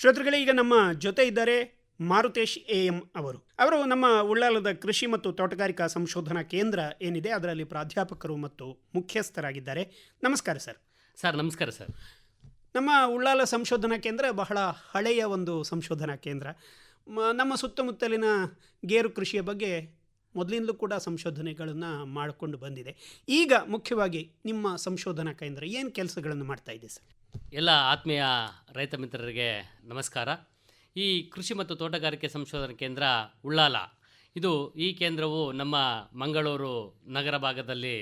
ಶ್ರೋತೃಗಳೇ ಈಗ ನಮ್ಮ ಜೊತೆ ಇದ್ದಾರೆ ಮಾರುತೇಶ್ ಎ ಎಂ ಅವರು. ಅವರು ನಮ್ಮ ಉಳ್ಳಾಲದ ಕೃಷಿ ಮತ್ತು ತೋಟಗಾರಿಕಾ ಸಂಶೋಧನಾ ಕೇಂದ್ರ ಏನಿದೆ ಅದರಲ್ಲಿ ಪ್ರಾಧ್ಯಾಪಕರು ಮತ್ತು ಮುಖ್ಯಸ್ಥರಾಗಿದ್ದಾರೆ. ನಮಸ್ಕಾರ ಸರ್. ಸರ್ ನಮಸ್ಕಾರ ಸರ್. ನಮ್ಮ ಉಳ್ಳಾಲ ಸಂಶೋಧನಾ ಕೇಂದ್ರ ಬಹಳ ಹಳೆಯ ಒಂದು ಸಂಶೋಧನಾ ಕೇಂದ್ರ. ನಮ್ಮ ಸುತ್ತಮುತ್ತಲಿನ ಗೇರು ಕೃಷಿಯ ಬಗ್ಗೆ ಮೊದಲಿಂದಲೂ ಕೂಡ ಸಂಶೋಧನೆಗಳನ್ನು ಮಾಡಿಕೊಂಡು ಬಂದಿದೆ. ಈಗ ಮುಖ್ಯವಾಗಿ ನಿಮ್ಮ ಸಂಶೋಧನಾ ಕೇಂದ್ರ ಏನು ಕೆಲಸಗಳನ್ನು ಮಾಡ್ತಾ ಇದೆ ಸರ್? ಎಲ್ಲ ಆತ್ಮೀಯ ರೈತ ಮಿತ್ರರಿಗೆ ನಮಸ್ಕಾರ. ಈ ಕೃಷಿ ಮತ್ತು ತೋಟಗಾರಿಕೆ ಸಂಶೋಧನಾ ಕೇಂದ್ರ ಉಳ್ಳಾಲ, ಇದು ಈ ಕೇಂದ್ರವು ನಮ್ಮ ಮಂಗಳೂರು ನಗರ ಭಾಗದಲ್ಲಿ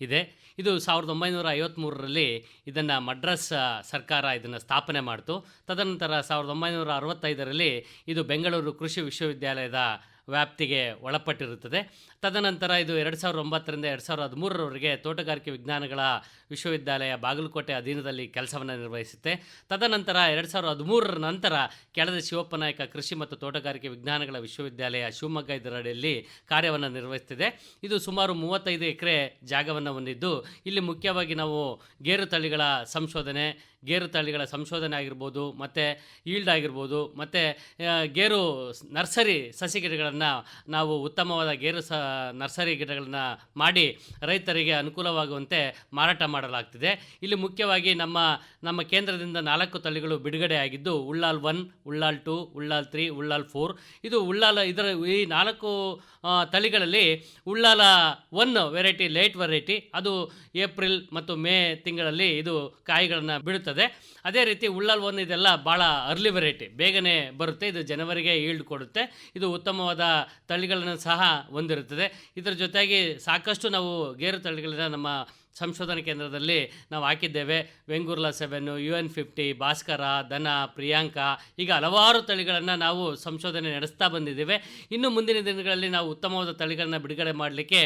ಇದೆ. ಇದು ಸಾವಿರದ ಒಂಬೈನೂರ ಐವತ್ತ್ಮೂರರಲ್ಲಿ ಇದನ್ನು ಮಡ್ರಾಸ್ ಸರ್ಕಾರ ಇದನ್ನು ಸ್ಥಾಪನೆ ಮಾಡಿತು. ತದನಂತರ ಸಾವಿರದ ಒಂಬೈನೂರ ಅರವತ್ತೈದರಲ್ಲಿ ಇದು ಬೆಂಗಳೂರು ಕೃಷಿ ವಿಶ್ವವಿದ್ಯಾಲಯದ ವ್ಯಾಪ್ತಿಗೆ ಒಳಪಟ್ಟಿರುತ್ತದೆ. ತದನಂತರ ಇದು ಎರಡು ಸಾವಿರದ ಒಂಬತ್ತರಿಂದ ಎರಡು ಸಾವಿರದ ಹದಿಮೂರರವರೆಗೆ ತೋಟಗಾರಿಕೆ ವಿಜ್ಞಾನಗಳ ವಿಶ್ವವಿದ್ಯಾಲಯ ಬಾಗಲಕೋಟೆ ಅಧೀನದಲ್ಲಿ ಕೆಲಸವನ್ನು ನಿರ್ವಹಿಸುತ್ತೆ. ತದನಂತರ ಎರಡು ಸಾವಿರದ ಹದಿಮೂರರ ನಂತರ ಕೆಳದ ಶಿವಪ್ಪ ನಾಯಕ ಕೃಷಿ ಮತ್ತು ತೋಟಗಾರಿಕೆ ವಿಜ್ಞಾನಗಳ ವಿಶ್ವವಿದ್ಯಾಲಯ ಶಿವಮೊಗ್ಗ ಇದರಡಿಯಲ್ಲಿ ಕಾರ್ಯವನ್ನು ನಿರ್ವಹಿಸ್ತಿದೆ. ಇದು ಸುಮಾರು ಮೂವತ್ತೈದು ಎಕರೆ ಜಾಗವನ್ನು ಹೊಂದಿದ್ದು, ಇಲ್ಲಿ ಮುಖ್ಯವಾಗಿ ನಾವು ಗೇರು ತಳಿಗಳ ಸಂಶೋಧನೆ ಗೇರು ತಳಿಗಳ ಸಂಶೋಧನೆ ಆಗಿರ್ಬೋದು, ಮತ್ತು ಈಲ್ಡ್ ಆಗಿರ್ಬೋದು, ಮತ್ತು ಗೇರು ನರ್ಸರಿ ಸಸಿ ಗಿಡಗಳನ್ನು ನಾವು ಉತ್ತಮವಾದ ಗೇರು ಸ, ನರ್ಸರಿ ಗಿಡಗಳನ್ನು ಮಾಡಿ ರೈತರಿಗೆ ಅನುಕೂಲವಾಗುವಂತೆ ಮಾರಾಟ ಮಾಡಲಾಗ್ತಿದೆ. ಇಲ್ಲಿ ಮುಖ್ಯವಾಗಿ ನಮ್ಮ ನಮ್ಮ ಕೇಂದ್ರದಿಂದ ನಾಲ್ಕು ತಳಿಗಳು ಬಿಡುಗಡೆ ಆಗಿದ್ದು, Ullal one, Ullal two, Ullal three, Ullal four. ಇದು ಉಳ್ಳಾಲ, ಇದರ, ಈ ನಾಲ್ಕು ತಳಿಗಳಲ್ಲಿ Ullal one variety, late variety, ಅದು ಏಪ್ರಿಲ್ ಮತ್ತು ಮೇ ತಿಂಗಳಲ್ಲಿ ಇದು ಕಾಯಿಗಳನ್ನು ಬಿಡುತ್ತದೆ. ಅದೇ ರೀತಿ ಉಳ್ಳಲ್ ಒನ್ ಇದೆಲ್ಲ ಭಾಳ ಅರ್ಲಿ ವೆರೈಟಿ ಬೇಗನೆ ಬರುತ್ತೆ, ಇದು ಜನವರಿಗೆ ಈಲ್ಡ್ ಕೊಡುತ್ತೆ. ಇದು ಉತ್ತಮವಾದ ತಳಿಗಳನ್ನು ಸಹ ಹೊಂದಿರುತ್ತದೆ. ಇದರ ಜೊತೆಗೆ ಸಾಕಷ್ಟು ನಾವು ಗೇರು ತಳಿಗಳನ್ನ ನಮ್ಮ ಸಂಶೋಧನಾ ಕೇಂದ್ರದಲ್ಲಿ ನಾವು ಹಾಕಿದ್ದೇವೆ. Vengurla seven U N fifty Bhaskara ದನ ಪ್ರಿಯಾಂಕಾ ಈಗ ಹಲವಾರು ತಳಿಗಳನ್ನು ನಾವು ಸಂಶೋಧನೆ ನಡೆಸ್ತಾ ಬಂದಿದ್ದೇವೆ. ಇನ್ನು ಮುಂದಿನ ದಿನಗಳಲ್ಲಿ ನಾವು ಉತ್ತಮವಾದ ತಳಿಗಳನ್ನು ಬಿಡುಗಡೆ ಮಾಡಲಿಕ್ಕೆ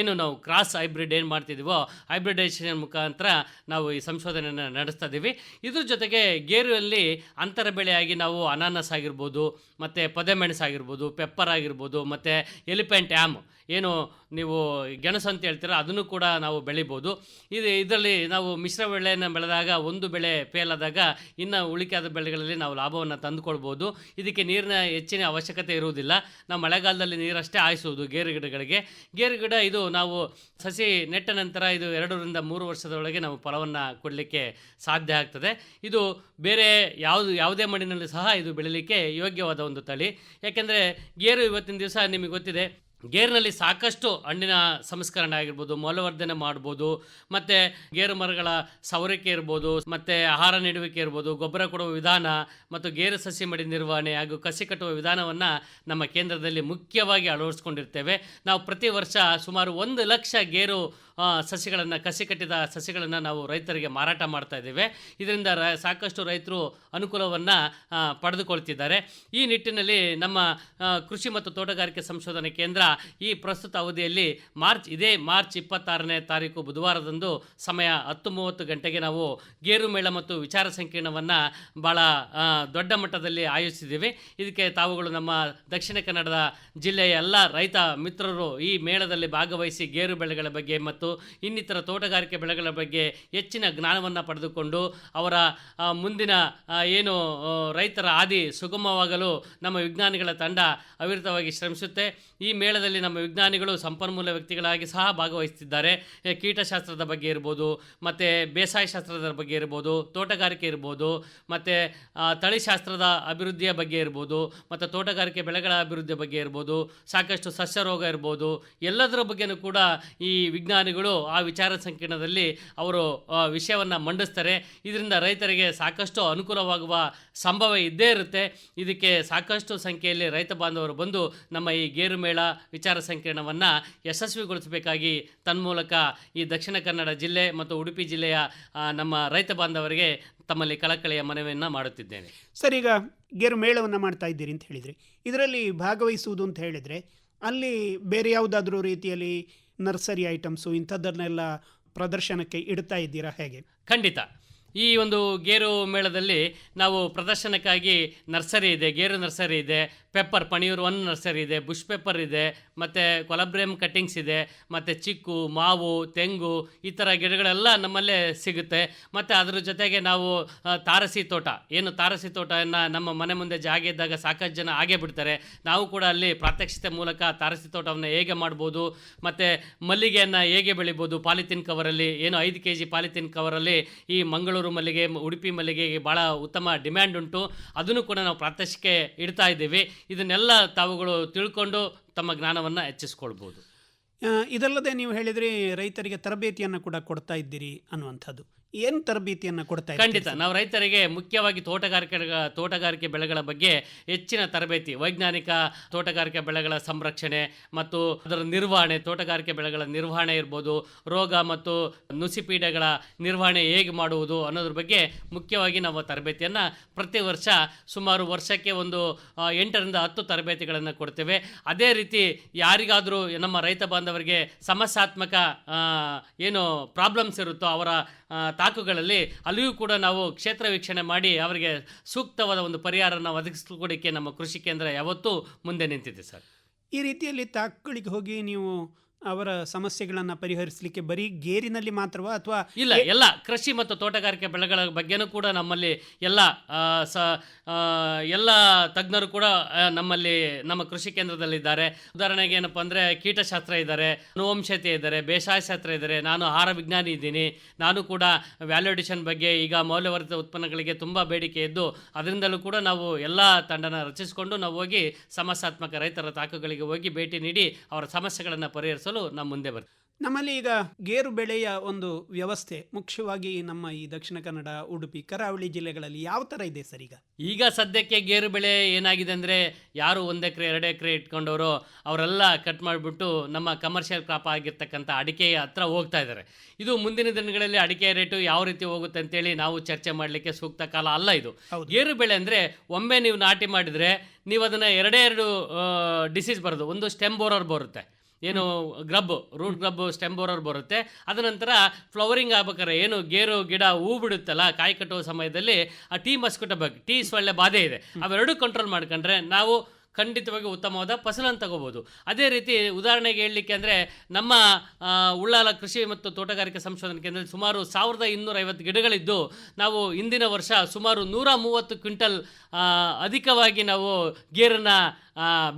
ಏನು ನಾವು ಕ್ರಾಸ್ ಹೈಬ್ರಿಡ್ ಏನು ಮಾಡ್ತಿದ್ದೀವೋ ಹೈಬ್ರಿಡೈಸೇಷನ್ ಮುಖಾಂತರ ನಾವು ಈ ಸಂಶೋಧನೆಯನ್ನು ನಡೆಸ್ತಾ ಇದ್ದೀವಿ ಇದ್ರ ಜೊತೆಗೆ ಗೇರುವಲ್ಲಿ ಅಂತರ ಬೆಳೆಯಾಗಿ ನಾವು ಅನಾನಸ್ ಆಗಿರ್ಬೋದು, ಮತ್ತು ಪೊದೆಮೆಣಸು ಆಗಿರ್ಬೋದು ಪೆಪ್ಪರ್ ಆಗಿರ್ಬೋದು, ಮತ್ತು ಎಲಿಫೆಂಟ್ ಆ್ಯಮ್ ಏನು ನೀವು ಗೆಣಸು ಅಂತ ಹೇಳ್ತೀರ, ಅದನ್ನು ಕೂಡ ನಾವು ಬೆಳಿಬೋದು. ಇದು, ಇದರಲ್ಲಿ ನಾವು ಮಿಶ್ರ ಬೆಳೆಯನ್ನು ಬೆಳೆದಾಗ, ಒಂದು ಬೆಳೆ ಫೇಲ್ ಆದಾಗ ಇನ್ನು ಉಳಿಕಾದ ಬೆಳೆಗಳಲ್ಲಿ ನಾವು ಲಾಭವನ್ನು ತಂದುಕೊಳ್ಬೋದು. ಇದಕ್ಕೆ ನೀರಿನ ಹೆಚ್ಚಿನ ಅವಶ್ಯಕತೆ ಇರುವುದಿಲ್ಲ. ನಾವು ಮಳೆಗಾಲದಲ್ಲಿ ನೀರಷ್ಟೇ ಆಯಿಸುವುದು ಗೇರು ಗಿಡಗಳಿಗೆ. ಗೇರು ಗಿಡ, ಇದು ನಾವು ಸಸಿ ನೆಟ್ಟ ನಂತರ ಇದು ಎರಡರಿಂದ ಮೂರು ವರ್ಷದೊಳಗೆ ನಾವು ಫಲವನ್ನು ಕೊಡಲಿಕ್ಕೆ ಸಾಧ್ಯ ಆಗ್ತದೆ. ಇದು ಬೇರೆ ಯಾವುದು, ಯಾವುದೇ ಮಣ್ಣಿನಲ್ಲಿ ಸಹ ಇದು ಬೆಳೀಲಿಕ್ಕೆ ಯೋಗ್ಯವಾದ ಒಂದು ತಳಿ. ಯಾಕೆಂದರೆ ಗೇರು ಇವತ್ತಿನ ದಿವಸ ನಿಮಗೆ ಗೊತ್ತಿದೆ ಗೇರಿನಲ್ಲಿ ಸಾಕಷ್ಟು ಹಣ್ಣಿನ ಸಂಸ್ಕರಣೆ ಆಗಿರ್ಬೋದು, ಮೌಲ್ಯವರ್ಧನೆ ಮಾಡ್ಬೋದು, ಮತ್ತು ಗೇರು ಮರಗಳ ಸವರಿಕೆ ಇರ್ಬೋದು, ಮತ್ತು ಆಹಾರ ನೀಡುವಿಕೆ ಇರ್ಬೋದು, ಗೊಬ್ಬರ ಕೊಡುವ ವಿಧಾನ ಮತ್ತು ಗೇರು ಸಸಿ ಮಡಿ ನಿರ್ವಹಣೆ ಹಾಗೂ ಕಸಿ ಕಟ್ಟುವ ವಿಧಾನವನ್ನು ನಮ್ಮ ಕೇಂದ್ರದಲ್ಲಿ ಮುಖ್ಯವಾಗಿ ಅಳವಡಿಸ್ಕೊಂಡಿರ್ತೇವೆ. ನಾವು ಪ್ರತಿ ವರ್ಷ ಸುಮಾರು ಒಂದು ಲಕ್ಷ ಗೇರು ಸಸಿಗಳನ್ನು, ಕಸಿ ಕಟ್ಟಿದ ಸಸಿಗಳನ್ನು ನಾವು ರೈತರಿಗೆ ಮಾರಾಟ ಮಾಡ್ತಾ ಇದ್ದೇವೆ. ಇದರಿಂದ ಸಾಕಷ್ಟು ರೈತರು ಅನುಕೂಲವನ್ನು ಪಡೆದುಕೊಳ್ತಿದ್ದಾರೆ. ಈ ನಿಟ್ಟಿನಲ್ಲಿ ನಮ್ಮ ಕೃಷಿ ಮತ್ತು ತೋಟಗಾರಿಕೆ ಸಂಶೋಧನೆ ಕೇಂದ್ರ ಈ ಪ್ರಸ್ತುತ ಅವಧಿಯಲ್ಲಿ ಮಾರ್ಚ್, ಇದೇ ಮಾರ್ಚ್ ಇಪ್ಪತ್ತಾರನೇ ತಾರೀಕು ಬುಧವಾರದಂದು ಸಮಯ ಹತ್ತು ಮೂವತ್ತು ಗಂಟೆಗೆ ನಾವು ಗೇರು ಮೇಳ ಮತ್ತು ವಿಚಾರ ಸಂಕೀರ್ಣವನ್ನು ಭಾಳ ದೊಡ್ಡ ಮಟ್ಟದಲ್ಲಿ ಆಯೋಜಿಸಿದ್ದೀವಿ. ಇದಕ್ಕೆ ತಾವುಗಳು ನಮ್ಮ ದಕ್ಷಿಣ ಕನ್ನಡದ ಜಿಲ್ಲೆಯ ಎಲ್ಲ ರೈತ ಮಿತ್ರರು ಈ ಮೇಳದಲ್ಲಿ ಭಾಗವಹಿಸಿ ಗೇರು ಬೆಳೆಗಳ ಬಗ್ಗೆ ಮತ್ತು ಇನ್ನಿತರ ತೋಟಗಾರಿಕೆ ಬೆಳೆಗಳ ಬಗ್ಗೆ ಹೆಚ್ಚಿನ ಜ್ಞಾನವನ್ನು ಪಡೆದುಕೊಂಡು ಅವರ ಮುಂದಿನ ಏನು ರೈತರ ಹಾದಿ ಸುಗಮವಾಗಲು ನಮ್ಮ ವಿಜ್ಞಾನಿಗಳ ತಂಡ ಅವಿರತವಾಗಿ ಶ್ರಮಿಸುತ್ತೆ. ಈ ಮೇಳದಲ್ಲಿ ನಮ್ಮ ವಿಜ್ಞಾನಿಗಳು ಸಂಪನ್ಮೂಲ ವ್ಯಕ್ತಿಗಳಾಗಿ ಸಹ ಭಾಗವಹಿಸುತ್ತಿದ್ದಾರೆ. ಕೀಟಶಾಸ್ತ್ರದ ಬಗ್ಗೆ ಇರ್ಬೋದು, ಮತ್ತು ಬೇಸಾಯ ಶಾಸ್ತ್ರದ ಬಗ್ಗೆ ಇರ್ಬೋದು, ತೋಟಗಾರಿಕೆ ಇರ್ಬೋದು, ಮತ್ತು ತಳಿಶಾಸ್ತ್ರದ ಅಭಿವೃದ್ಧಿಯ ಬಗ್ಗೆ ಇರ್ಬೋದು, ಮತ್ತು ತೋಟಗಾರಿಕೆ ಬೆಳೆಗಳ ಅಭಿವೃದ್ಧಿಯ ಬಗ್ಗೆ ಇರ್ಬೋದು, ಸಾಕಷ್ಟು ಸಸ್ಯ ರೋಗ ಇರ್ಬೋದು, ಎಲ್ಲದರ ಬಗ್ಗೆಯೂ ಕೂಡ ಈ ವಿಜ್ಞಾನಿಗಳು ಆ ವಿಚಾರ ಸಂಕಿರಣದಲ್ಲಿ ಅವರು ವಿಷಯವನ್ನು ಮಂಡಿಸ್ತಾರೆ. ಇದರಿಂದ ರೈತರಿಗೆ ಸಾಕಷ್ಟು ಅನುಕೂಲವಾಗುವ ಸಂಭವ ಇದ್ದೇ ಇರುತ್ತೆ. ಇದಕ್ಕೆ ಸಾಕಷ್ಟು ಸಂಖ್ಯೆಯಲ್ಲಿ ರೈತ ಬಾಂಧವರು ಬಂದು ನಮ್ಮ ಈ ಗೇರು ಮೇಳ ವಿಚಾರ ಸಂಕಿರಣವನ್ನು ಯಶಸ್ವಿಗೊಳಿಸಬೇಕಾಗಿ ತನ್ಮೂಲಕ ಈ ದಕ್ಷಿಣ ಕನ್ನಡ ಜಿಲ್ಲೆ ಮತ್ತು ಉಡುಪಿ ಜಿಲ್ಲೆಯ ನಮ್ಮ ರೈತ ಬಾಂಧವರಿಗೆ ತಮ್ಮಲ್ಲಿ ಕಳಕಳಿಯ ಮನವಿಯನ್ನು ಮಾಡುತ್ತಿದ್ದೇನೆ. ಸರ್, ಈಗ ಗೇರು ಮೇಳವನ್ನು ಮಾಡ್ತಾ ಇದ್ದೀರಿ ಅಂತ ಹೇಳಿದರೆ, ಇದರಲ್ಲಿ ಭಾಗವಹಿಸುವುದು ಅಂತ ಹೇಳಿದರೆ, ಅಲ್ಲಿ ಬೇರೆ ಯಾವುದಾದ್ರೂ ರೀತಿಯಲ್ಲಿ ನರ್ಸರಿ ಐಟಮ್ಸು ಇಂಥದ್ದನ್ನೆಲ್ಲ ಪ್ರದರ್ಶನಕ್ಕೆ ಇಡ್ತಾ ಇದ್ದೀರಾ ಹೇಗೆ? ಖಂಡಿತ. ಈ ಒಂದು ಗೇರು ಮೇಳದಲ್ಲಿ ನಾವು ಪ್ರದರ್ಶನಕ್ಕಾಗಿ ನರ್ಸರಿ ಇದೆ, ಗೇರು ನರ್ಸರಿ ಇದೆ, ಪೆಪ್ಪರ್, ಪಣಿಯೂರು ಒನ್ ನರ್ಸರಿ ಇದೆ, ಬುಷ್ ಪೆಪ್ಪರ್ ಇದೆ ಮತ್ತು ಕೊಲಬ್ರೇಮ್ ಕಟ್ಟಿಂಗ್ಸ್ ಇದೆ, ಮತ್ತು ಚಿಕ್ಕು, ಮಾವು, ತೆಂಗು, ಈ ಥರ ಗಿಡಗಳೆಲ್ಲ ನಮ್ಮಲ್ಲೇ ಸಿಗುತ್ತೆ. ಮತ್ತು ಅದರ ಜೊತೆಗೆ ನಾವು ತಾರಸಿ ತೋಟ. ಏನು ತಾರಸಿ ತೋಟವನ್ನು ನಮ್ಮ ಮನೆ ಮುಂದೆ ಜಾಗ ಇದ್ದಾಗ ಸಾಕಷ್ಟು ಜನ ಆಗೇ ಬಿಡ್ತಾರೆ. ನಾವು ಕೂಡ ಅಲ್ಲಿ ಪ್ರಾತ್ಯಕ್ಷಿತೆ ಮೂಲಕ ತಾರಸಿ ತೋಟವನ್ನು ಹೇಗೆ ಮಾಡ್ಬೋದು, ಮತ್ತು ಮಲ್ಲಿಗೆಯನ್ನು ಹೇಗೆ ಬೆಳಿಬೋದು, ಪಾಲಿಥಿನ್ ಕವರಲ್ಲಿ, ಏನು ಐದು ಕೆ ಜಿ ಪಾಲಿಥಿನ್ ಕವರಲ್ಲಿ ಈ ಮಂಗಳೂರು ಮಲ್ಲಿಗೆ, ಉಡುಪಿ ಮಲ್ಲಿಗೆಗೆ ಭಾಳ ಉತ್ತಮ ಡಿಮ್ಯಾಂಡ್ ಉಂಟು. ಅದನ್ನು ಕೂಡ ನಾವು ಪ್ರಾತ್ಯಕ್ಷಿಕೆ ಇಡ್ತಾ ಇದ್ದೀವಿ. ಇದನ್ನೆಲ್ಲ ತಾವುಗಳು ತಿಳ್ಕೊಂಡು ತಮ್ಮ ಜ್ಞಾನವನ್ನು ಹೆಚ್ಚಿಸ್ಕೊಳ್ಬೋದು. ಇದಲ್ಲದೆ ನೀವು ಹೇಳಿದರೆ ರೈತರಿಗೆ ತರಬೇತಿಯನ್ನು ಕೂಡ ಕೊಡ್ತಾ ಇದ್ದೀರಿ ಅನ್ನುವಂಥದ್ದು. ಏನು ತರಬೇತಿಯನ್ನು ಕೊಡ್ತಾ ಖಂಡಿತ. ನಾವು ರೈತರಿಗೆ ಮುಖ್ಯವಾಗಿ ತೋಟಗಾರಿಕೆ ತೋಟಗಾರಿಕೆ ಬೆಳೆಗಳ ಬಗ್ಗೆ ಹೆಚ್ಚಿನ ತರಬೇತಿ ವೈಜ್ಞಾನಿಕ ತೋಟಗಾರಿಕೆ ಬೆಳೆಗಳ ಸಂರಕ್ಷಣೆ ಮತ್ತು ಅದರ ನಿರ್ವಹಣೆ ತೋಟಗಾರಿಕೆ ಬೆಳೆಗಳ ನಿರ್ವಹಣೆ ಇರ್ಬೋದು ರೋಗ ಮತ್ತು ನುಸಿಪೀಡೆಗಳ ನಿರ್ವಹಣೆ ಹೇಗೆ ಮಾಡುವುದು ಅನ್ನೋದ್ರ ಬಗ್ಗೆ ಮುಖ್ಯವಾಗಿ ನಾವು ತರಬೇತಿಯನ್ನು ಪ್ರತಿ ವರ್ಷ ಸುಮಾರು ವರ್ಷಕ್ಕೆ ಒಂದು ಎಂಟರಿಂದ ಹತ್ತು ತರಬೇತಿಗಳನ್ನು ಕೊಡ್ತೇವೆ. ಅದೇ ರೀತಿ ಯಾರಿಗಾದರೂ ನಮ್ಮ ರೈತ ಬಾಂಧವರಿಗೆ ಸಮಸ್ಯಾತ್ಮಕ ಏನು ಪ್ರಾಬ್ಲಮ್ಸ್ ಇರುತ್ತೋ ಅವರ ತಾಕುಗಳಲ್ಲಿ ಅಲ್ಲಿಯೂ ಕೂಡ ನಾವು ಕ್ಷೇತ್ರ ವೀಕ್ಷಣೆ ಮಾಡಿ ಅವರಿಗೆ ಸೂಕ್ತವಾದ ಒಂದು ಪರಿಹಾರನ ಒದಗಿಸ್ಕೊಡೋಕ್ಕೆ ನಮ್ಮ ಕೃಷಿ ಕೇಂದ್ರ ಯಾವತ್ತೂ ಮುಂದೆ ನಿಂತಿದೆ ಸರ್. ಈ ರೀತಿಯಲ್ಲಿ ತಾಕುಗಳಿಗೆ ಹೋಗಿ ನೀವು ಅವರ ಸಮಸ್ಯೆಗಳನ್ನು ಪರಿಹರಿಸಲಿಕ್ಕೆ ಬರೀ ಗೇರಿನಲ್ಲಿ ಮಾತ್ರವಾ ಅಥವಾ ಇಲ್ಲ ಎಲ್ಲ ಕೃಷಿ ಮತ್ತು ತೋಟಗಾರಿಕೆ ಬೆಳೆಗಳ ಬಗ್ಗೆನೂ ಕೂಡ ನಮ್ಮಲ್ಲಿ ಎಲ್ಲ ಸ ಎಲ್ಲ ತಜ್ಞರು ಕೂಡ ನಮ್ಮಲ್ಲಿ ನಮ್ಮ ಕೃಷಿ ಕೇಂದ್ರದಲ್ಲಿದ್ದಾರೆ. ಉದಾಹರಣೆಗೆ ಏನಪ್ಪ ಅಂದರೆ ಕೀಟಶಾಸ್ತ್ರ ಇದ್ದಾರೆ ಅನುವಂಶತೆ ಇದ್ದಾರೆ ಬೇಸಾಯ ಶಾಸ್ತ್ರ ಇದ್ದಾರೆ. ನಾನು ಆಹಾರ ವಿಜ್ಞಾನಿ ಇದ್ದೀನಿ. ನಾನು ಕೂಡ ವ್ಯಾಲ್ಯೂಡೇಷನ್ ಬಗ್ಗೆ ಈಗ ಮೌಲ್ಯವರ್ಧಿತ ಉತ್ಪನ್ನಗಳಿಗೆ ತುಂಬ ಬೇಡಿಕೆ ಇದ್ದು ಅದರಿಂದಲೂ ಕೂಡ ನಾವು ಎಲ್ಲ ತಂಡನ ರಚಿಸಿಕೊಂಡು ನಾವು ಹೋಗಿ ಸಮಸ್ಯಾತ್ಮಕ ರೈತರ ತಾಕುಗಳಿಗೆ ಹೋಗಿ ಭೇಟಿ ನೀಡಿ ಅವರ ಸಮಸ್ಯೆಗಳನ್ನು ಪರಿಹರಿಸಲು ನಮ್ಮ ಮುಂದೆ ಬರ್ತದೆ ನಮ್ಮಲ್ಲಿ ಈಗ ಗೇರು ಬೆಳೆಯ ಒಂದು ವ್ಯವಸ್ಥೆ ಮುಖ್ಯವಾಗಿ ನಮ್ಮ ಈ ದಕ್ಷಿಣ ಕನ್ನಡ ಉಡುಪಿ ಕರಾವಳಿ ಜಿಲ್ಲೆಗಳಲ್ಲಿ ಯಾವ ಥರ ಇದೆ ಸರ್ ಈಗ? ಈಗ ಸದ್ಯಕ್ಕೆ ಗೇರು ಬೆಳೆ ಏನಾಗಿದೆ ಅಂದರೆ ಯಾರು ಒಂದು ಎಕರೆ ಎರಡು ಎಕರೆ ಇಟ್ಕೊಂಡವರು ಅವರೆಲ್ಲ ಕಟ್ ಮಾಡಿಬಿಟ್ಟು ನಮ್ಮ ಕಮರ್ಷಿಯಲ್ ಕ್ರಾಪ್ ಆಗಿರ್ತಕ್ಕಂಥ ಅಡಿಕೆಯ ಹತ್ರ ಹೋಗ್ತಾ ಇದ್ದಾರೆ. ಇದು ಮುಂದಿನ ದಿನಗಳಲ್ಲಿ ಅಡಿಕೆ ರೇಟು ಯಾವ ರೀತಿ ಹೋಗುತ್ತೆ ಅಂತೇಳಿ ನಾವು ಚರ್ಚೆ ಮಾಡಲಿಕ್ಕೆ ಸೂಕ್ತ ಕಾಲ ಅಲ್ಲ ಇದು. ಗೇರು ಬೆಳೆ ಅಂದರೆ ಒಮ್ಮೆ ನೀವು ನಾಟಿ ಮಾಡಿದರೆ ನೀವು ಅದನ್ನು ಎರಡೇ ಎರಡು ಡಿಸೀಸ್ ಬರೋದು ಒಂದು ಸ್ಟೆಮ್ ಬೋರರ್ ಬರುತ್ತೆ. ಏನು grub root grub stem borer ಬರುತ್ತೆ. ಅದ ನಂತರ ಫ್ಲವರಿಂಗ್ ಆಗ್ಬೇಕಾರೆ ಏನು ಗೇರು ಗಿಡ ಹೂ ಬಿಡುತ್ತಲ್ಲ ಕಾಯಿ ಕಟ್ಟುವ ಸಮಯದಲ್ಲಿ ಆ ಟೀ ಮಸ್ಕಿಟೋ ಬಗ್ಗೆ ಟೀ ಸೊಳ್ಳೆ ಬಾಧೆ ಇದೆ. ಅವೆರಡು ಕಂಟ್ರೋಲ್ ಮಾಡ್ಕೊಂಡ್ರೆ ನಾವು ಖಂಡಿತವಾಗಿ ಉತ್ತಮವಾದ ಫಸಲನ್ನು ತಗೋಬೋದು. ಅದೇ ರೀತಿ ಉದಾಹರಣೆಗೆ ಹೇಳಲಿಕ್ಕೆ ಅಂದರೆ ನಮ್ಮ ಉಳ್ಳಾಲ ಕೃಷಿ ಮತ್ತು ತೋಟಗಾರಿಕೆ ಸಂಶೋಧನಾ ಕೇಂದ್ರದಲ್ಲಿ ಸುಮಾರು ಸಾವಿರದ ಇನ್ನೂರ ಐವತ್ತು ಗಿಡಗಳಿದ್ದು ನಾವು ಇಂದಿನ ವರ್ಷ ಸುಮಾರು ನೂರ ಮೂವತ್ತು ಕ್ವಿಂಟಲ್ ಅಧಿಕವಾಗಿ ನಾವು ಗೇರನ್ನು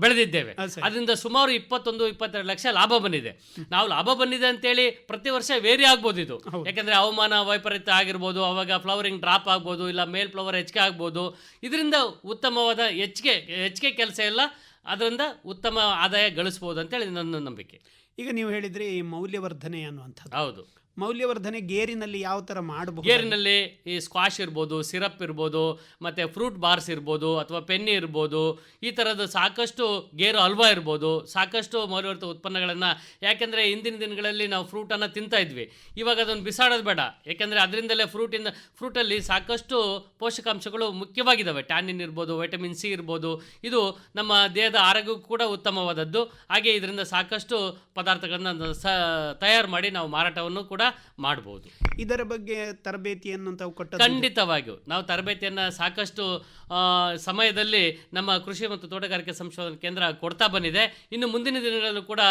ಬೆಳೆದಿದ್ದೇವೆ. ಅದು ಅದರಿಂದ ಸುಮಾರು ಇಪ್ಪತ್ತೊಂದು ಇಪ್ಪತ್ತೆರಡು ಲಕ್ಷ ಲಾಭ ಬಂದಿದೆ. ನಾವು ಲಾಭ ಬಂದಿದೆ ಅಂತೇಳಿ ಪ್ರತಿ ವರ್ಷ ವೇರಿ ಆಗ್ಬೋದು ಇದು. ಯಾಕಂದರೆ ಯಾಕಂದ್ರೆ ಹವಾಮಾನ ವೈಪರೀತ್ಯ ಆಗಿರ್ಬೋದು ಅವಾಗ ಫ್ಲವರಿಂಗ್ ಡ್ರಾಪ್ ಆಗ್ಬೋದು ಇಲ್ಲ ಮೇಲ್ ಫ್ಲವರ್ ಹೆಚ್ಚಿಗೆ ಆಗ್ಬೋದು. ಇದರಿಂದ ಉತ್ತಮವಾದ ಹೆಚ್ಚಿಗೆ ಹೆಚ್ಚಿಗೆ ಕೆಲಸ ಇಲ್ಲ ಅದರಿಂದ ಉತ್ತಮ ಆದಾಯ ಗಳಿಸ್ಬೋದು ಅಂತೇಳಿ ನನ್ನ ನಂಬಿಕೆ. ಈಗ ನೀವು ಹೇಳಿದ್ರಿ ಈ ಮೌಲ್ಯವರ್ಧನೆ ಅನ್ನುವಂಥದ್ದು. ಹೌದು. ಮೌಲ್ಯವರ್ಧನೆ ಗೇರಿನಲ್ಲಿ ಯಾವ ಥರ ಮಾಡಬಹುದು? ಗೇರಿನಲ್ಲಿ ಈ ಸ್ಕ್ವಾಶ್ ಇರ್ಬೋದು ಸಿರಪ್ ಇರ್ಬೋದು, ಮತ್ತು ಫ್ರೂಟ್ ಬಾರ್ಸ್ ಇರ್ಬೋದು, ಅಥವಾ ಪೆನ್ನಿ ಇರ್ಬೋದು, ಈ ಥರದ ಸಾಕಷ್ಟು ಗೇರು ಹಲ್ವಾ ಇರ್ಬೋದು, ಸಾಕಷ್ಟು ಮೌಲ್ಯವರ್ಧಿತ ಉತ್ಪನ್ನಗಳನ್ನು, ಯಾಕೆಂದರೆ ಇಂದಿನ ದಿನಗಳಲ್ಲಿ ನಾವು ಫ್ರೂಟನ್ನು ತಿಂತಾ ಇದ್ವಿ. ಇವಾಗ ಅದನ್ನು ಬಿಸಾಡೋದು ಬೇಡ. ಯಾಕೆಂದರೆ ಅದರಿಂದಲೇ ಫ್ರೂಟಿಂದ ಫ್ರೂಟಲ್ಲಿ ಸಾಕಷ್ಟು ಪೋಷಕಾಂಶಗಳು ಮುಖ್ಯವಾಗಿದ್ದಾವೆ ಟ್ಯಾನಿನ್ ಇರ್ಬೋದು ವೈಟಮಿನ್ ಸಿ ಇರ್ಬೋದು. ಇದು ನಮ್ಮ ದೇಹದ ಆರೋಗ್ಯಕ್ಕೂ ಕೂಡ ಉತ್ತಮವಾದದ್ದು. ಹಾಗೆ ಇದರಿಂದ ಸಾಕಷ್ಟು ಪದಾರ್ಥಗಳನ್ನು ಸ, ತಯಾರು ಮಾಡಿ ನಾವು ಮಾರಾಟವನ್ನು ಕೂಡ ಮಾಡ್ಬೋದು. ಇದರ ಬಗ್ಗೆ ತರಬೇತಿಯನ್ನು ತಾವು ಕೊಟ್ಟದ್ದು? ಖಂಡಿತವಾಗಿಯೂ. ನಾವು ತರಬೇತಿಯನ್ನು ಸಾಕಷ್ಟು ಸಮಯದಲ್ಲಿ ನಮ್ಮ ಕೃಷಿ ಮತ್ತು ತೋಟಗಾರಿಕೆ ಸಂಶೋಧನಾ ಕೇಂದ್ರ ಕೊಡ್ತಾ ಬಂದಿದೆ. ಇನ್ನು ಮುಂದಿನ ದಿನಗಳಲ್ಲೂ ಕೂಡ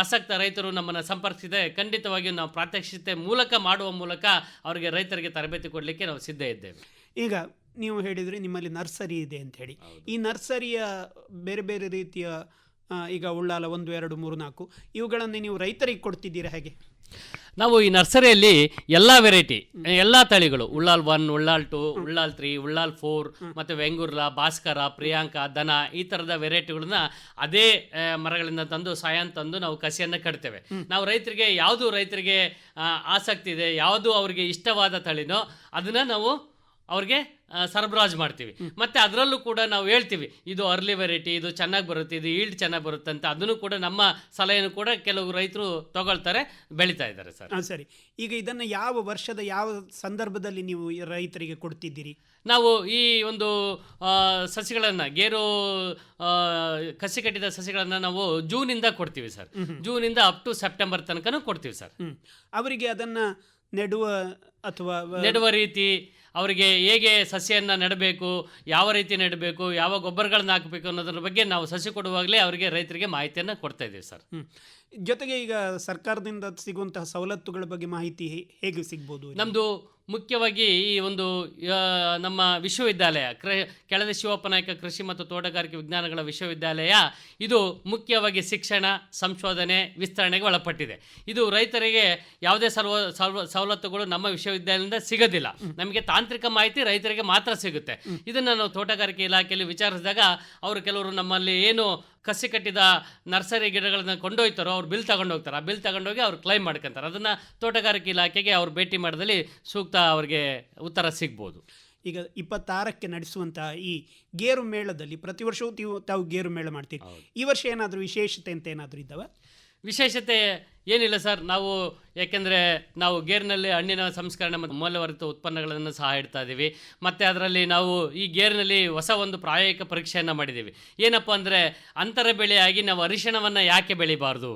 ಆಸಕ್ತ ರೈತರು ನಮ್ಮನ್ನು ಸಂಪರ್ಕಿಸಿದೆ ಖಂಡಿತವಾಗಿಯೂ ನಾವು ಪ್ರಾತ್ಯಕ್ಷಿತೆ ಮೂಲಕ ಮಾಡುವ ಮೂಲಕ ಅವರಿಗೆ ರೈತರಿಗೆ ತರಬೇತಿ ಕೊಡಲಿಕ್ಕೆ ನಾವು ಸಿದ್ಧ ಇದ್ದೇವೆ. ಈಗ ನೀವು ಹೇಳಿದ್ರಿ ನಿಮ್ಮಲ್ಲಿ ನರ್ಸರಿ ಇದೆ ಅಂತ ಹೇಳಿ. ಈ ನರ್ಸರಿಯ ಬೇರೆ ಬೇರೆ ರೀತಿಯ ಈಗ ಉಳ್ಳಾಲ ಒಂದು ಎರಡು ಮೂರು ನಾಲ್ಕು ಇವುಗಳನ್ನು ನೀವು ರೈತರಿಗೆ ಕೊಡ್ತಿದ್ದೀರಾ ಹೇಗೆ? ನಾವು ಈ ನರ್ಸರಿಯಲ್ಲಿ ಎಲ್ಲ ವೆರೈಟಿ ಎಲ್ಲ ತಳಿಗಳು, Ullal one Ullal two Ullal three Ullal four ಮತ್ತು ವೆಂಗುರ್ಲ, ಭಾಸ್ಕರ, ಪ್ರಿಯಾಂಕ, ದನ ಈ ಥರದ ವೆರೈಟಿಗಳನ್ನ ಅದೇ ಮರಗಳಿಂದ ತಂದು, ಸಾಯನ್ ತಂದು ನಾವು ಕಸಿಯನ್ನು ಕಟ್ತೇವೆ. ನಾವು ರೈತರಿಗೆ, ಯಾವುದು ರೈತರಿಗೆ ಆಸಕ್ತಿ ಇದೆ, ಯಾವುದು ಅವರಿಗೆ ಇಷ್ಟವಾದ ತಳಿನೋ ಅದನ್ನು ನಾವು ಅವ್ರಿಗೆ ಸರಬರಾಜು ಮಾಡ್ತೀವಿ. ಮತ್ತು ಅದರಲ್ಲೂ ಕೂಡ ನಾವು ಹೇಳ್ತೀವಿ ಇದು ಅರ್ಲಿ ವೆರೈಟಿ ಇದು ಚೆನ್ನಾಗಿ ಬರುತ್ತೆ ಇದು ಈಲ್ಡ್ ಚೆನ್ನಾಗಿ ಬರುತ್ತೆ ಅಂತ. ಅದನ್ನು ಕೂಡ ನಮ್ಮ ಸಲಹೆಯನ್ನು ಕೂಡ ಕೆಲವು ರೈತರು ತಗೊಳ್ತಾರೆ ಬೆಳೀತಾ ಇದ್ದಾರೆ ಸರ್. ಹಾಂ ಸರಿ. ಈಗ ಇದನ್ನು ಯಾವ ವರ್ಷದ ಯಾವ ಸಂದರ್ಭದಲ್ಲಿ ನೀವು ರೈತರಿಗೆ ಕೊಡ್ತಿದ್ದೀರಿ? ನಾವು ಈ ಒಂದು ಸಸಿಗಳನ್ನು ಗೇರು ಕಸಿ ಕಟ್ಟಿದ ಸಸಿಗಳನ್ನು ನಾವು ಜೂನಿಂದ ಕೊಡ್ತೀವಿ ಸರ್. ಜೂನಿಂದ ಅಪ್ ಟು ಸೆಪ್ಟೆಂಬರ್ ತನಕನೂ ಕೊಡ್ತೀವಿ ಸರ್. ಅವರಿಗೆ ಅದನ್ನು ನೆಡುವ ಅಥವಾ ನೆಡುವ ರೀತಿ ಅವರಿಗೆ ಹೇಗೆ ಸಸ್ಯನ್ನ ನೆಡಬೇಕು ಯಾವ ರೀತಿ ನೆಡಬೇಕು ಯಾವ ಗೊಬ್ಬರಗಳನ್ನ ಹಾಕಬೇಕು ಅನ್ನೋದ್ರ ಬಗ್ಗೆ ನಾವು ಸಸಿ ಕೊಡುವಾಗಲೇ ಅವರಿಗೆ ರೈತರಿಗೆ ಮಾಹಿತಿಯನ್ನು ಕೊಡ್ತಾ ಇದ್ದೀವಿ ಸರ್. ಜೊತೆಗೆ ಈಗ ಸರ್ಕಾರದಿಂದ ಸಿಗುವಂತಹ ಸವಲತ್ತುಗಳ ಬಗ್ಗೆ ಮಾಹಿತಿ ಹೇಗೆ ಸಿಗ್ಬೋದು? ನಮ್ಮದು ಮುಖ್ಯವಾಗಿ ಈ ಒಂದು ನಮ್ಮ ವಿಶ್ವವಿದ್ಯಾಲಯ ಕ್ರ ಕೆಳದ ಶಿವಪ್ಪ ನಾಯಕ ಕೃಷಿ ಮತ್ತು ತೋಟಗಾರಿಕೆ ವಿಜ್ಞಾನಗಳ ವಿಶ್ವವಿದ್ಯಾಲಯ, ಇದು ಮುಖ್ಯವಾಗಿ ಶಿಕ್ಷಣ, ಸಂಶೋಧನೆ, ವಿಸ್ತರಣೆಗೆ ಒಳಪಟ್ಟಿದೆ. ಇದು ರೈತರಿಗೆ ಯಾವುದೇ ಸರ್ವ ಸರ್ವ, ಸವಲತ್ತುಗಳು ನಮ್ಮ ವಿಶ್ವವಿದ್ಯಾಲಯದಿಂದ ಸಿಗೋದಿಲ್ಲ. ನಮಗೆ ತಾಂತ್ರಿಕ ಮಾಹಿತಿ ರೈತರಿಗೆ ಮಾತ್ರ ಸಿಗುತ್ತೆ. ಇದನ್ನು ನಾವು ತೋಟಗಾರಿಕೆ ಇಲಾಖೆಯಲ್ಲಿ ವಿಚಾರಿಸಿದಾಗ, ಅವರು ಕೆಲವರು ನಮ್ಮಲ್ಲಿ ಏನು ಕಸಿ ಕಟ್ಟಿದ ನರ್ಸರಿ ಗಿಡಗಳನ್ನು ಕೊಂಡೊಯ್ತಾರೋ ಅವ್ರು ಬಿಲ್ ತಗೊಂಡು ಹೋಗ್ತಾರೆ ಆ ಬಿಲ್ ತಗೊಂಡೋಗಿ ಅವ್ರು ಕ್ಲೈಮ್ ಮಾಡ್ಕೊಂತಾರೆ. ಅದನ್ನು ತೋಟಗಾರಿಕೆ ಇಲಾಖೆಗೆ ಅವ್ರು ಭೇಟಿ ಮಾಡಿದಲ್ಲಿ ಸೂಕ್ತ ಅವ್ರಿಗೆ ಉತ್ತರ ಸಿಗ್ಬೋದು. ಈಗ ಇಪ್ಪತ್ತಾರಕ್ಕೆ ನಡೆಸುವಂತಹ ಈ ಗೇರು ಮೇಳದಲ್ಲಿ ಪ್ರತಿ ವರ್ಷವೂ ತಾವು ಗೇರು ಮೇಳ ಮಾಡ್ತೀವಿ. ಈ ವರ್ಷ ಏನಾದರೂ ವಿಶೇಷತೆ ಅಂತ ಏನಾದರೂ ಇದ್ದಾವ? ವಿಶೇಷತೆ ಏನಿಲ್ಲ ಸರ್. ನಾವು ಯಾಕೆಂದರೆ ನಾವು ಗೇರ್ನಲ್ಲಿ ಹಣ್ಣಿನ ಸಂಸ್ಕರಣೆ ಮತ್ತು ಮೌಲ್ಯವರ್ಧಿತ ಉತ್ಪನ್ನಗಳನ್ನು ಸಹ ಇಡ್ತಾ ಇದ್ದೀವಿ. ಮತ್ತು ಅದರಲ್ಲಿ ನಾವು ಈ ಗೇರ್ನಲ್ಲಿ ಹೊಸ ಒಂದು ಪ್ರಾಯೋಗಿಕ ಪರೀಕ್ಷೆಯನ್ನು ಮಾಡಿದ್ದೀವಿ. ಏನಪ್ಪ ಅಂದರೆ ಅಂತರ ಬೆಳೆಯಾಗಿ ನಾವು ಅರಿಶಿಣವನ್ನು ಯಾಕೆ ಬೆಳಿಬಾರ್ದು?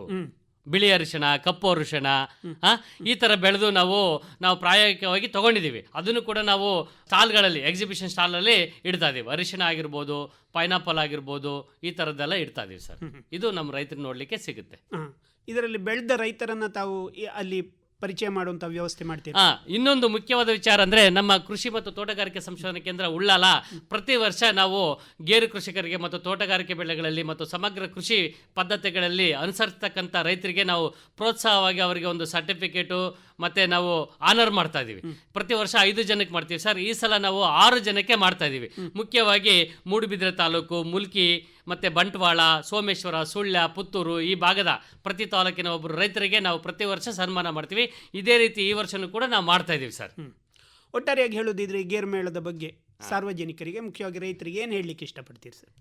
ಬಿಳಿ ಅರಿಶಿಣ ಕಪ್ಪು ಅರಿಶಿಣ ಈ ಥರ ಬೆಳೆದು ನಾವು ನಾವು ಪ್ರಾಯೋಗಿಕವಾಗಿ ತಗೊಂಡಿದ್ದೀವಿ ಅದನ್ನು ಕೂಡ ನಾವು ಸ್ಟಾಲ್ಗಳಲ್ಲಿ ಎಕ್ಸಿಬಿಷನ್ ಸ್ಟಾಲಲ್ಲಿ ಇಡ್ತಾ ಇದ್ದೀವಿ ಅರಿಶಿಣ ಆಗಿರ್ಬೋದು ಪೈನಾಪಲ್ ಆಗಿರ್ಬೋದು ಈ ಥರದ್ದೆಲ್ಲ ಇಡ್ತಾ ಇದ್ದೀವಿ ಸರ್. ಇದು ನಮ್ಮ ರೈತರು ನೋಡಲಿಕ್ಕೆ ಸಿಗುತ್ತೆ. ಇದರಲ್ಲಿ ಬೆಳೆದ ರೈತರನ್ನು ತಾವು ಅಲ್ಲಿ ಪರಿಚಯ ಮಾಡುವಂಥ ವ್ಯವಸ್ಥೆ ಮಾಡ್ತೀವಿ ಇನ್ನೊಂದು ಮುಖ್ಯವಾದ ವಿಚಾರ ಅಂದರೆ ನಮ್ಮ ಕೃಷಿ ಮತ್ತು ತೋಟಗಾರಿಕೆ ಸಂಶೋಧನಾ ಕೇಂದ್ರ ಉಳ್ಳಾಲ ಪ್ರತಿ ವರ್ಷ ನಾವು ಗೇರು ಕೃಷಿಕರಿಗೆ ಮತ್ತು ತೋಟಗಾರಿಕೆ ಬೆಳೆಗಳಲ್ಲಿ ಮತ್ತು ಸಮಗ್ರ ಕೃಷಿ ಪದ್ಧತಿಗಳಲ್ಲಿ ಅನುಸರಿಸ್ತಕ್ಕಂಥ ರೈತರಿಗೆ ನಾವು ಪ್ರೋತ್ಸಾಹವಾಗಿ ಅವರಿಗೆ ಒಂದು ಸರ್ಟಿಫಿಕೇಟು ಮತ್ತು ನಾವು ಆನರ್ ಮಾಡ್ತಾ ಇದ್ದೀವಿ ಪ್ರತಿ ವರ್ಷ ಐದು ಜನಕ್ಕೆ ಮಾಡ್ತೀವಿ. ಸರ್ ಈ ಸಲ ನಾವು ಆರು ಜನಕ್ಕೆ ಮಾಡ್ತಾ ಇದ್ದೀವಿ ಮುಖ್ಯವಾಗಿ ಮೂಡುಬಿದಿರೆ ತಾಲೂಕು ಮುಲ್ಕಿ ಮತ್ತು ಬಂಟ್ವಾಳ ಸೋಮೇಶ್ವರ ಸುಳ್ಯ ಪುತ್ತೂರು ಈ ಭಾಗದ ಪ್ರತಿ ತಾಲೂಕಿನ ಒಬ್ಬರು ರೈತರಿಗೆ ನಾವು ಪ್ರತಿ ವರ್ಷ ಸನ್ಮಾನ ಮಾಡ್ತೀವಿ. ಇದೇ ರೀತಿ ಈ ವರ್ಷನೂ ಕೂಡ ನಾವು ಮಾಡ್ತಾ ಇದ್ದೀವಿ ಸರ್. ಒಟ್ಟಾರೆಯಾಗಿ ಹೇಳೋದಿದ್ರೆ ಈ ಗೇರು ಮೇಳದ ಬಗ್ಗೆ ಸಾರ್ವಜನಿಕರಿಗೆ ಮುಖ್ಯವಾಗಿ ರೈತರಿಗೆ ಏನು ಹೇಳಲಿಕ್ಕೆ ಇಷ್ಟಪಡ್ತೀರಿ ಸರ್?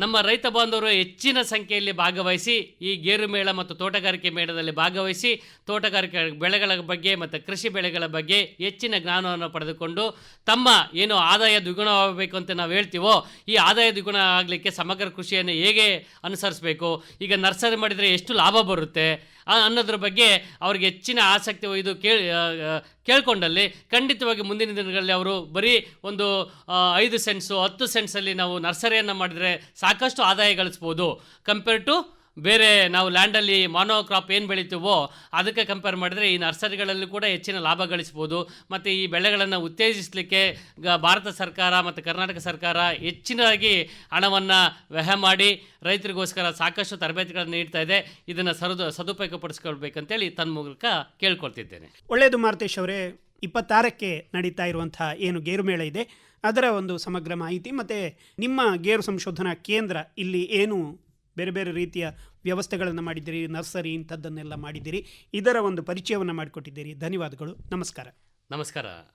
ನಮ್ಮ ರೈತ ಬಾಂಧವರು ಹೆಚ್ಚಿನ ಸಂಖ್ಯೆಯಲ್ಲಿ ಭಾಗವಹಿಸಿ ಈ ಗೇರು ಮೇಳ ಮತ್ತು ತೋಟಗಾರಿಕೆ ಮೇಳದಲ್ಲಿ ಭಾಗವಹಿಸಿ ತೋಟಗಾರಿಕೆ ಬೆಳೆಗಳ ಬಗ್ಗೆ ಮತ್ತು ಕೃಷಿ ಬೆಳೆಗಳ ಬಗ್ಗೆ ಹೆಚ್ಚಿನ ಜ್ಞಾನವನ್ನು ಪಡೆದುಕೊಂಡು ತಮ್ಮ ಏನು ಆದಾಯ ದ್ವಿಗುಣವಾಗಬೇಕು ಅಂತ ನಾವು ಹೇಳ್ತೀವೋ, ಈ ಆದಾಯ ದ್ವಿಗುಣ ಆಗಲಿಕ್ಕೆ ಸಮಗ್ರ ಕೃಷಿಯನ್ನು ಹೇಗೆ ಅನುಸರಿಸಬೇಕು? ಈಗ ನರ್ಸರಿ ಮಾಡಿದರೆ ಎಷ್ಟು ಲಾಭ ಬರುತ್ತೆ? ಅನ್ನೋದ್ರ ಬಗ್ಗೆ ಅವ್ರಿಗೆ ಹೆಚ್ಚಿನ ಆಸಕ್ತಿ ಇದು ಕೇಳಿ ಕೇಳ್ಕೊಂಡಲ್ಲಿ ಖಂಡಿತವಾಗಿ ಮುಂದಿನ ದಿನಗಳಲ್ಲಿ ಅವರು ಬರೀ ಒಂದು ಐದು ಸೆಂಟ್ಸು ಹತ್ತು ಸೆಂಟ್ಸಲ್ಲಿ ನಾವು ನರ್ಸರಿಯನ್ನು ಮಾಡಿದರೆ ಸಾಕಷ್ಟು ಆದಾಯ ಗಳಿಸ್ಬೋದು. ಕಂಪೇರ್ ಟು ಬೇರೆ ನಾವು ಲ್ಯಾಂಡಲ್ಲಿ ಮಾನೋ ಕ್ರಾಪ್ ಏನು ಬೆಳಿತೀವೋ ಅದಕ್ಕೆ ಕಂಪೇರ್ ಮಾಡಿದರೆ ಈ ನರ್ಸರಿಗಳಲ್ಲಿ ಕೂಡ ಹೆಚ್ಚಿನ ಲಾಭ ಗಳಿಸ್ಬೋದು ಮತ್ತು ಈ ಬೆಳೆಗಳನ್ನು ಉತ್ತೇಜಿಸಲಿಕ್ಕೆ ಗ ಭಾರತ ಸರ್ಕಾರ ಮತ್ತು ಕರ್ನಾಟಕ ಸರ್ಕಾರ ಹೆಚ್ಚಿನದಾಗಿ ಹಣವನ್ನು ವ್ಯಯ ಮಾಡಿ ರೈತರಿಗೋಸ್ಕರ ಸಾಕಷ್ಟು ತರಬೇತಿಗಳನ್ನು ನೀಡ್ತಾ ಇದೆ. ಇದನ್ನು ಸರದ ಸದುಪಯೋಗಪಡಿಸ್ಕೊಳ್ಬೇಕಂತೇಳಿ ತನ್ನ ಮೂಲಕ ಕೇಳ್ಕೊಳ್ತಿದ್ದೇನೆ. ಒಳ್ಳೆಯದು ಮಾರುತೇಶ್ ಅವರೇ, ಇಪ್ಪತ್ತಾರಕ್ಕೆ ನಡೀತಾ ಇರುವಂತಹ ಏನು ಗೇರು ಮೇಳ ಇದೆ. ಅದರ ಒಂದು ಸಮಗ್ರ ಮಾಹಿತಿ ಮತ್ತು ನಿಮ್ಮ ಗೇರು ಸಂಶೋಧನಾ ಕೇಂದ್ರ ಇಲ್ಲಿ ಏನು ಬೇರೆ ಬೇರೆ ರೀತಿಯ ವ್ಯವಸ್ಥೆಗಳನ್ನು ಮಾಡಿದ್ದೀರಿ, ನರ್ಸರಿ ಇಂಥದ್ದನ್ನೆಲ್ಲ ಮಾಡಿದ್ದೀರಿ. ಇದರ ಒಂದು ಪರಿಚಯವನ್ನು ಮಾಡಿಕೊಟ್ಟಿದ್ದೀರಿ. ಧನ್ಯವಾದಗಳು. ನಮಸ್ಕಾರ. ನಮಸ್ಕಾರ.